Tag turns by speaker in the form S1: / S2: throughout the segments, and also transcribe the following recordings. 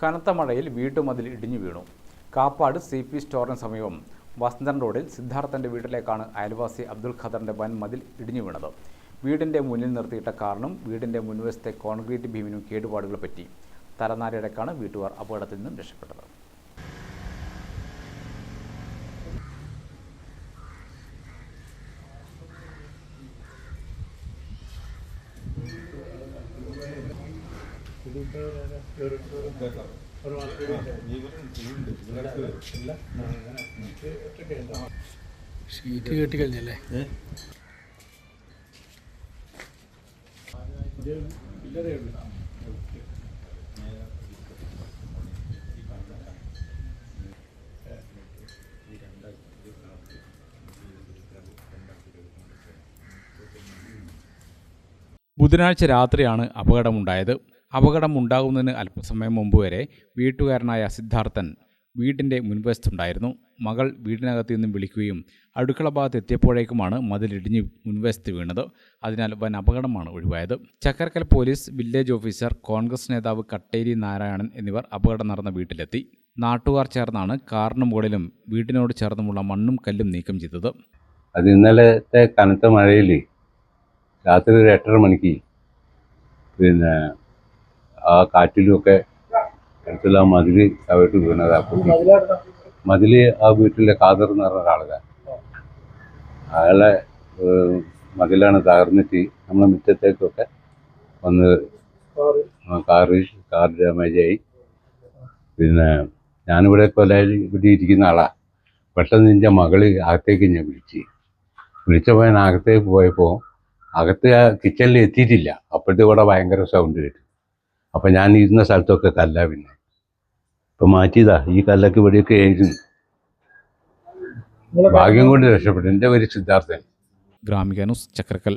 S1: കനത്ത മഴയിൽ വീട്ടുമതിൽ ഇടിഞ്ഞു വീണു. കാപ്പാട് സി പി സ്റ്റോറിന് സമീപം വസന്തൻ റോഡിൽ സിദ്ധാർത്ഥന്റെ വീട്ടിലേക്കാണ് അയൽവാസി അബ്ദുൽ ഖദറിന്റെ വൻ മതിൽ ഇടിഞ്ഞു വീണത്. വീടിന്റെ മുന്നിൽ നിർത്തിയിട്ട കാറിനും വീടിന്റെ മുൻവശത്തെ കോൺക്രീറ്റ് ഭീമിനും കേടുപാടുകൾ പറ്റി. തലനാരിടക്കാണ് വീട്ടുകാർ അപകടത്തിൽ നിന്നും രക്ഷപ്പെട്ടത്.
S2: ഷീറ്റ് കെട്ടി കഴിഞ്ഞല്ലേ?
S1: ബുധനാഴ്ച രാത്രിയാണ് അപകടമുണ്ടായത്. അപകടം ഉണ്ടാകുന്നതിന് അല്പസമയം മുമ്പ് വരെ വീട്ടുകാരനായ സിദ്ധാർത്ഥൻ വീടിന്റെ മുൻവശത്തുണ്ടായിരുന്നു. മകൾ വീടിനകത്ത് നിന്നും വിളിക്കുകയും അടുക്കള ഭാഗത്ത് എത്തിയപ്പോഴേക്കുമാണ് മതിലിടിഞ്ഞ് മുൻവശത്ത് വീണത്. അതിനാൽ വൻ അപകടമാണ് ഒഴിവായത്. Chakkarakkal police village officer Congress നേതാവ് കട്ടേരി നാരായണൻ എന്നിവർ അപകടം നടന്ന വീട്ടിലെത്തി. നാട്ടുകാർ ചേർന്നാണ് കാറിന് മുകളിലും വീടിനോട് ചേർന്നുമുള്ള മണ്ണും കല്ലും നീക്കം ചെയ്തത്.
S3: അത് ഇന്നലത്തെ കനത്ത മഴയിൽ രാത്രി ഒരു എട്ടര മണിക്ക് പിന്നെ ആ കാറ്റിലുമൊക്കെ അടുത്തുള്ള ആ മതിൽ താഴോട്ട് വീണത് ആ ആ വീട്ടിലെ കാതർ എന്ന് പറഞ്ഞ ഒരാളുക അയാളെ മതിലാണ് തകർന്നിട്ട് നമ്മളെ മുറ്റത്തേക്കൊക്കെ വന്ന് കാറ് കാർ ഡാമേജായി പിന്നെ ഞാനിവിടെ കൊല്ലായി ഇവിടെ ഇരിക്കുന്ന ആളാ. പെട്ടെന്ന് എന്റെ മകൾ അകത്തേക്ക് ഞാൻ വിളിച്ച്. വിളിച്ചപ്പോൾ ഞാൻ അകത്തേക്ക് പോയപ്പോൾ അകത്ത് കിച്ചണിൽ എത്തിയിട്ടില്ല. അപ്പോഴത്തെ ഇവിടെ ഭയങ്കര സൗണ്ട് കേട്ടു. അപ്പം ഞാൻ ഇരുന്ന സ്ഥലത്തൊക്കെ കല്ല പിന്നെ. ഇപ്പം മാറ്റിയതാ ഈ കല്ലൊക്കെ ഇവിടെയൊക്കെ ആയിരുന്നു. ഭാഗ്യം കൊണ്ട് രക്ഷപ്പെട്ടു എന്റെ പേര് സിദ്ധാർത്ഥൻ.
S1: ഗ്രാമികാനുസ് ചക്രക്കൽ.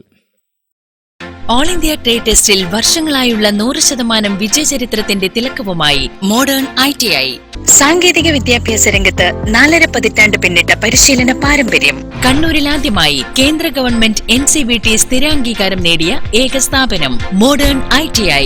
S4: ഓൾ ഇന്ത്യ ട്രേഡ് ടെസ്റ്റിൽ വർഷങ്ങളായുള്ള നൂറ് ശതമാനം വിജയചരിത്രത്തിന്റെ തിലക്കവുമായി മോഡേൺ ഐ ടി ഐ. സാങ്കേതിക വിദ്യാഭ്യാസ രംഗത്ത് നാലര പതിറ്റാണ്ട് പിന്നിട്ട പരിശീലന പാരമ്പര്യം. കണ്ണൂരിൽ ആദ്യമായി കേന്ദ്ര government N C V T സ്ഥിരാംഗീകാരം നേടിയ ഏക സ്ഥാപനം മോഡേൺ ഐ ടി ഐ.